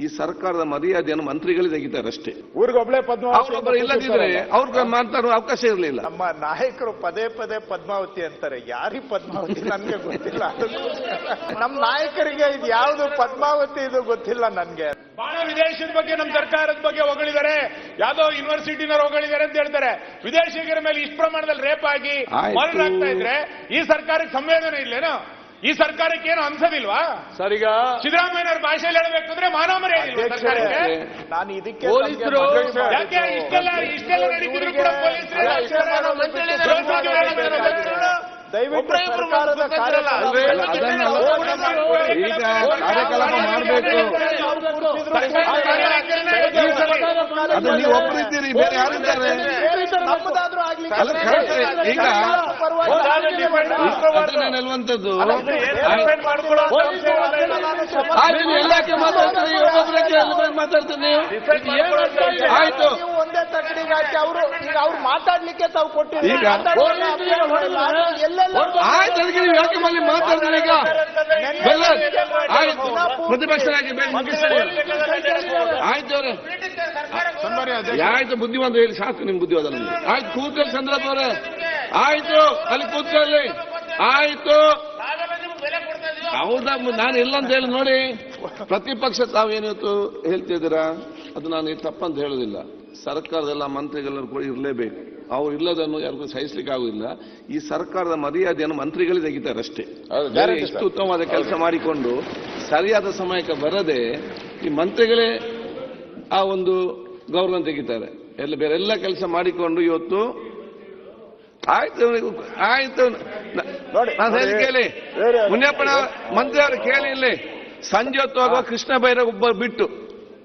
ಈ ಸರ್ಕಾರದ ಮರ್ಯಾದೆಯನ್ನು ಮಂತ್ರಿಗಳೇ ತೆಗಿತಾರೆ ಅಷ್ಟೇ. ಊರಿಗೊಬ್ಳೆ ಪದ್ಮಾವತಿ ಇಲ್ಲದಿದ್ರೆ ಅವ್ರಿಗೆ ಮಾತಾಡುವ ಅವಕಾಶ ಇರಲಿಲ್ಲ. ನಮ್ಮ ನಾಯಕರು ಪದೇ ಪದೇ ಪದ್ಮಾವತಿ ಅಂತಾರೆ. ಯಾರಿ ಪದ್ಮಾವತಿ? ನನಗೆ ಗೊತ್ತಿಲ್ಲ. ನಮ್ಮ ನಾಯಕರಿಗೆ ಇದು ಯಾವುದು ಪದ್ಮಾವತಿ ಇದು ಗೊತ್ತಿಲ್ಲ ನನ್ಗೆ. ಬಹಳ ವಿದೇಶದ ಬಗ್ಗೆ ನಮ್ಮ ಸರ್ಕಾರದ ಬಗ್ಗೆ ಹೊಗಳಿದ್ದಾರೆ ಯಾವ್ದೋ ಯೂನಿವರ್ಸಿಟಿನವ್ರು ಹೊಗಳಿದ್ದಾರೆ ಅಂತ ಹೇಳ್ತಾರೆ. ವಿದೇಶಿಗರ ಮೇಲೆ ಇಷ್ಟು ಪ್ರಮಾಣದಲ್ಲಿ ರೇಪ್ ಆಗಿ. ಮರಣ ಆಗ್ತಾ ಇದ್ರೆ ಈ ಸರ್ಕಾರಕ್ಕೆ ಸಂವೇದನೆ ಇಲ್ಲೇನೋ? ಈ ಸರ್ಕಾರಕ್ಕೆ ಏನು ಅನ್ಸದಿಲ್ವಾ ಸರಿಗ. ಸಿದ್ದರಾಮಯ್ಯ ಭಾಷೆಯಲ್ಲಿ ಹೇಳಬೇಕು ಅಂದ್ರೆ ಮಾನವ ಮರ್ಯಾದೆ ಸರ್ಕಾರಕ್ಕೆ. ನಾನು ಇದಕ್ಕೆ ಪೊಲೀಸರು ಯಾಕೆ ಇಷ್ಟೆಲ್ಲ ನಡೀತಿದ್ರು ಕೂಡ ಪೊಲೀಸರು. ದಯವಿಟ್ಟು ಸರ್ಕಾರದ ಮಾಡಬೇಕು? ಅದು ನೀವು ಒಬ್ಬರಿದ್ದೀರಿ ಬೇರೆ ಯಾರಿದ್ದಾರೆ ನಮ್ಮದಾದ್ರೂ ಆಗ್ಲಿಕ್ಕೆ ಅಲ್ಲ, ಈಗ ನಿಲ್ಲುವಂಥದ್ದು ನೀವು ಎಲ್ಲಕ್ಕೆ ಮಾತಾಡ್ತೀರಿ? ಒಬ್ಬೊಬ್ಬರಕ್ಕೆ ಎಲ್ಲ ಮಾತಾಡ್ತೀರಿ ನೀವು? ಆಯ್ತು. ಒಂದೇ ತಕ್ಕಡಿಗೆ ಹಾಕಿ ಅವರು ಈಗ ಅವ್ರು ಮಾತಾಡ್ಲಿಕ್ಕೆ ತಾವು ಆಯ್ತು ಅದಕ್ಕೆ ನೀವು ಯಾಕೆ ಮಲ್ಲಿ ಮಾತಾಡ್ತೀರಿ ಈಗ? ಬೆಲ್ಲ ಆಯ್ತು. ಆಯ್ತು ಅವ್ರೆ. ಆಯ್ತು ಬುದ್ಧಿವಂತ ಹೇಳಿ ಸಾಕು ನಿಮ್ ಬುದ್ಧಿವಾದ ಆಯ್ತು ಕೂತ್ಕೊಳ್ಳಿ ಚಂದ್ರಪ್ಪ ಅವರೇ. ಆಯ್ತು ಅಲ್ಲಿ ಕೂತ್ಕೊಳ್ಳಿ ಆಯ್ತು. ಹೌದಾ ನಾನು ಇಲ್ಲ ಅಂತ ಹೇಳಿ ನೋಡಿ. ಪ್ರತಿಪಕ್ಷ ತಾವೇನಿತ್ತು ಹೇಳ್ತಿದ್ದೀರಾ? ಅದು ನಾನು ತಪ್ಪಂತ ಹೇಳೋದಿಲ್ಲ. ಸರ್ಕಾರದೆಲ್ಲ ಮಂತ್ರಿಗಳೆಲ್ಲರೂ ಕೂಡ ಇರಲೇಬೇಕು. ಅವ್ರು ಇಲ್ಲದನ್ನು ಯಾರಿಗೂ ಸಹಿಸ್ಲಿಕ್ಕೆ ಆಗುದಿಲ್ಲ. ಈ ಸರ್ಕಾರದ ಮರ್ಯಾದೆಯನ್ನು ಮಂತ್ರಿಗಳೇ ತೆಗಿತಾರೆ ಅಷ್ಟೇ. ಬೇರೆ ಎಷ್ಟು ಉತ್ತಮವಾದ ಕೆಲಸ ಮಾಡಿಕೊಂಡು ಸರಿಯಾದ ಸಮಯಕ್ಕೆ ಬರದೆ ಈ ಮಂತ್ರಿಗಳೇ ಆ ಒಂದು ಗೌರವ ತೆಗಿತಾರೆ. ಎಲ್ಲ ಬೇರೆಲ್ಲ ಕೆಲಸ ಮಾಡಿಕೊಂಡು ಇವತ್ತು ಆಯ್ತು ಆಯ್ತು. ನೋಡಿ, ನಾನು ಹೇಳಿ ಕೇಳಿ. ಮುನ್ಯಪ್ಪನ ಮಂತ್ರಿ ಅವರು ಕೇಳಿ ಇಲ್ಲಿ. ಸಂಜೆ ಹೊತ್ತು ಆಗುವ ಕೃಷ್ಣ ಬೈರ ಒಬ್ಬ ಬಿಟ್ಟು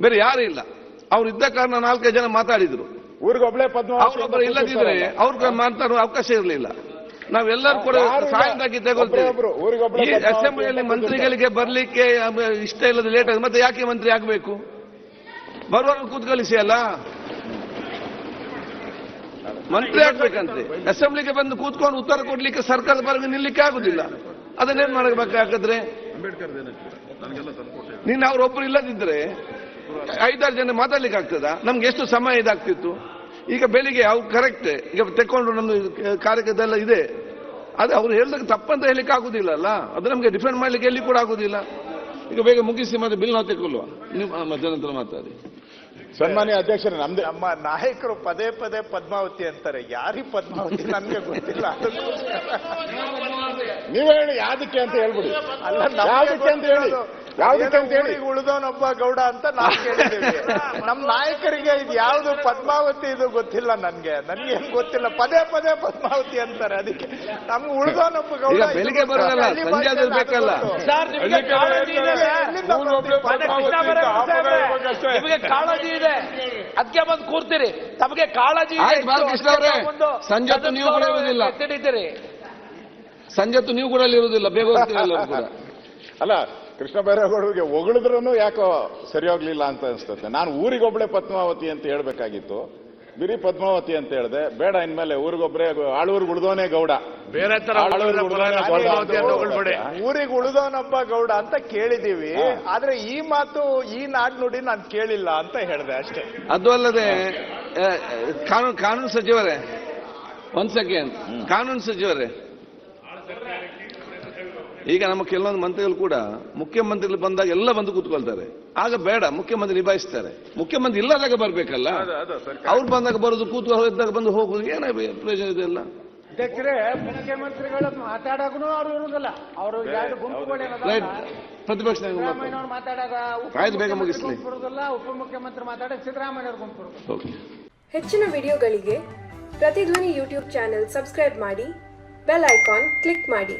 ಬೇರೆ ಯಾರು ಇಲ್ಲ. ಅವ್ರು ಇದ್ದ ಕಾರಣ ನಾಲ್ಕೈದು ಜನ ಮಾತಾಡಿದ್ರು. ಊರಿಗೊಬ್ಳೆ ಪದ್ಮ ಅವರೊಬ್ಬರು ಇಲ್ಲದಿದ್ರೆ ಅವ್ರಿಗೆ ಮಾತಾಡುವ ಅವಕಾಶ ಇರಲಿಲ್ಲ. ನಾವೆಲ್ಲರೂ ಕೂಡ. ಸಾಯಂತಾಗಿ ತಗೊಳ್ತೇವೆ ಈ ಅಸೆಂಬ್ಲಿಯಲ್ಲಿ ಮಂತ್ರಿಗಳಿಗೆ ಬರ್ಲಿಕ್ಕೆ ಇಷ್ಟ ಇಲ್ಲದ ಲೇಟ್ ಆಗಿದೆ ಮತ್ತೆ ಯಾಕೆ ಮಂತ್ರಿ ಆಗಬೇಕು? ಬರುವಾಗ ಕೂತ್ಕಳಿಸಿ ಅಲ್ಲ? ಮಂತ್ರಿ ಆಗ್ಬೇಕಂತೆ. ಅಸೆಂಬ್ಲಿಗೆ ಬಂದು ಕೂತ್ಕೊಂಡು ಉತ್ತರ ಕೊಡ್ಲಿಕ್ಕೆ ಸರ್ಕಾರದ ಪರವಾಗಿ ನಿಲ್ಲಿಕ್ಕೆ ಆಗುದಿಲ್ಲ. ಅದನ್ನೇನ್ ಮಾಡಬೇಕಾದ್ರೆ ನಿನ್ನ ಅವ್ರೊಬ್ರು ಇಲ್ಲದಿದ್ರೆ ಐದಾರು ಜನ ಮಾತಾಡ್ಲಿಕ್ಕೆ ಆಗ್ತದ ನಮ್ಗೆ ಎಷ್ಟು ಸಮಯ ಇದಾಗ್ತಿತ್ತು? ಈಗ ಬೆಳಿಗ್ಗೆ ಅವ್ರು ಕರೆಕ್ಟ್ ಈಗ ತೆಕ್ಕೊಂಡು ನಮ್ದು ಕಾರ್ಯಕ್ರಮದೆಲ್ಲ ಇದೆ. ಅದು ಅವ್ರು ಹೇಳಿದಾಗ ತಪ್ಪಂತ ಹೇಳಿಕ್ಕೆ ಆಗುದಿಲ್ಲ ಅಲ್ಲ? ಅದು ನಮ್ಗೆ ಡಿಫೆಂಡ್ ಮಾಡ್ಲಿಕ್ಕೆ ಎಲ್ಲಿ ಕೂಡ ಆಗುದಿಲ್ಲ. ಈಗ ಬೇಗ ಮುಗಿಸಿ ಮತ್ತೆ ಬಿಲ್ ನಾವು ತೆಕ್ಕೊಳ್ಳುವ. ನೀವು ಮಧ್ಯಾಹ್ನ ಮಾತಾಡಿ. ಸನ್ಮಾನ್ಯ ಅಧ್ಯಕ್ಷರೇ ನಮ್ದು ನಮ್ಮ ನಾಯಕರು ಪದೇ ಪದೇ ಪದ್ಮಾವತಿ ಅಂತಾರೆ. ಯಾರಿ ಪದ್ಮಾವತಿ? ನನಗೆ ಗೊತ್ತಿಲ್ಲ. ಅದಕ್ಕೋಸ್ಕರ ನೀವೇ ಹೇಳಿ ಯಾವ್ದಕ್ಕೆ ಅಂತ ಹೇಳ್ಬಿಡಿ. ಅಲ್ಲ ಯಾವ್ದಕ್ಕೆ ಅಂತ ಹೇಳಿ. ಯಾವ್ದಕ್ಕೆ ಅಂತ ಹೇಳಿ. ಉಳಿದವನೊಬ್ಬ ಗೌಡ ಅಂತ ನಾವು ಕೇಳಿದ್ದೀವಿ. ನಮ್ಮ ನಾಯಕರಿಗೆ ಇದು ಯಾವುದು ಪದ್ಮಾವತಿ ಇದು ಗೊತ್ತಿಲ್ಲ ನನ್ಗೆ. ನನ್ಗೆ ಏನ್ ಗೊತ್ತಿಲ್ಲ. ಪದೇ ಪದೇ ಪದ್ಮಾವತಿ ಅಂತಾರೆ. ಅದಕ್ಕೆ ನಮ್ಗೆ ಉಳಿದವನೊಬ್ಬ ಗೌಡ ಬೆಳಿಗ್ಗೆ. ಬರೋದಲ್ಲ, ಸಂಜೆ ಬೇಕಲ್ಲ. ಸರ್ ನಿಮಗೆ ಕಾಳಜಿ ಇದೆ. ಅದಕ್ಕೆ ಬಂದು ಕೂರ್ತೀರಿ. ತಮಗೆ ಕಾಳಜಿ ಇದೆ ಸಂಜೆ ನೀವು ಕೂಡ ಇರುವುದಿಲ್ಲ. ಎತ್ತಿಟ್ಟಿದ್ದೀರಿ ಸಂಜೆ ಹೊತ್ತು ನೀವು ಕೂಡ ಅಲ್ಲಿ ಇರುವುದಿಲ್ಲ ಬೇಗ ಕೂಡ. ಅಲ್ಲ ಕೃಷ್ಣ ಬೈರೇಗೌಡರಿಗೆ ಹೊಗಳಿದ್ರೂ ಯಾಕೋ ಸರಿ ಹೋಗ್ಲಿಲ್ಲ ಅಂತ ಅನ್ಸ್ತತೆ. ನಾನು ಊರಿಗೊಬ್ಳೆ ಪದ್ಮಾವತಿ ಅಂತ ಹೇಳ್ಬೇಕಾಗಿತ್ತು. ಬಿರಿ ಪದ್ಮಾವತಿ ಅಂತ ಹೇಳ್ದೆ. ಬೇಡ ಇನ್ಮೇಲೆ ಊರಿಗೊಬ್ರೆ ಆಳೂರ್ಗ್ ಉಳಿದೋನೇ ಗೌಡ. ಬೇರೆ ತರ. ಊರಿಗೆ ಉಳಿದವನೊಬ್ಬ ಗೌಡ ಅಂತ ಕೇಳಿದೀವಿ. ಆದ್ರೆ ಈ ಮಾತು ಈ ನಾಡ್ನುಡಿ ನಾನು ಕೇಳಿಲ್ಲ ಅಂತ ಹೇಳಿದೆ ಅಷ್ಟೇ. ಅದು ಅಲ್ಲದೆ ಕಾನೂನು ಕಾನೂನು ಸಚಿವರೇ ಒಂದ್ ಸೆಕೆಂಡ್ ಕಾನೂನು ಸಚಿವರೇ ಈಗ ನಮ್ಮ ಕೆಲವೊಂದು ಮಂತ್ರಿಗಳು ಕೂಡ ಮುಖ್ಯಮಂತ್ರಿಗಳು ಬಂದಾಗ ಎಲ್ಲ ಬಂದು ಕೂತ್ಕೊಳ್ತಾರೆ. ಆಗ ಬೇಡ ಮುಖ್ಯಮಂತ್ರಿ ನಿಭಾಯಿಸ್ತಾರೆ. ಮುಖ್ಯಮಂತ್ರಿ ಇಲ್ಲದಾಗ ಬರ್ಬೇಕಲ್ಲ? ಅವ್ರು ಬಂದಾಗ ಬರೋದು ಕೂತ್ಕೊಂಡು ಇದ್ದಾಗ ಬಂದು ಹೋಗುದು ಏನ ಪ್ರಯೋಜನ ಇದೆಲ್ಲ ಅಧ್ಯಕ್ಷರೇ ಮುಖ್ಯಮಂತ್ರಿಗಳು ಮಾತಾಡೋಕು ಅವ್ರು ಇರುದಿಲ್ಲ ಅವರು ಎರಡು ಪ್ರತಿಪಕ್ಷ ಮಾತಾಡು. ಮಾತಾಡಾಗ ಆಯ್ತು, ಬೇಗ ಮುಗಿಸ್ಲಿ. ಗುಂಪು ಉಪಮುಖ್ಯಮಂತ್ರಿ ಮಾತಾಡಕ್ ಸಿದ್ದರಾಮಯ್ಯವ್ರ ಗುಂಪು ಇರುದಿಲ್ಲ ಓಕೆ. ಹೆಚ್ಚಿನ ವಿಡಿಯೋಗಳಿಗೆ ಪ್ರತಿಧ್ವನಿ ಯೂಟ್ಯೂಬ್ ಚಾನೆಲ್ ಸಬ್ಸ್ಕ್ರೈಬ್ ಮಾಡಿ ಬೆಲ್ ಐಕಾನ್ ಕ್ಲಿಕ್ ಮಾಡಿ.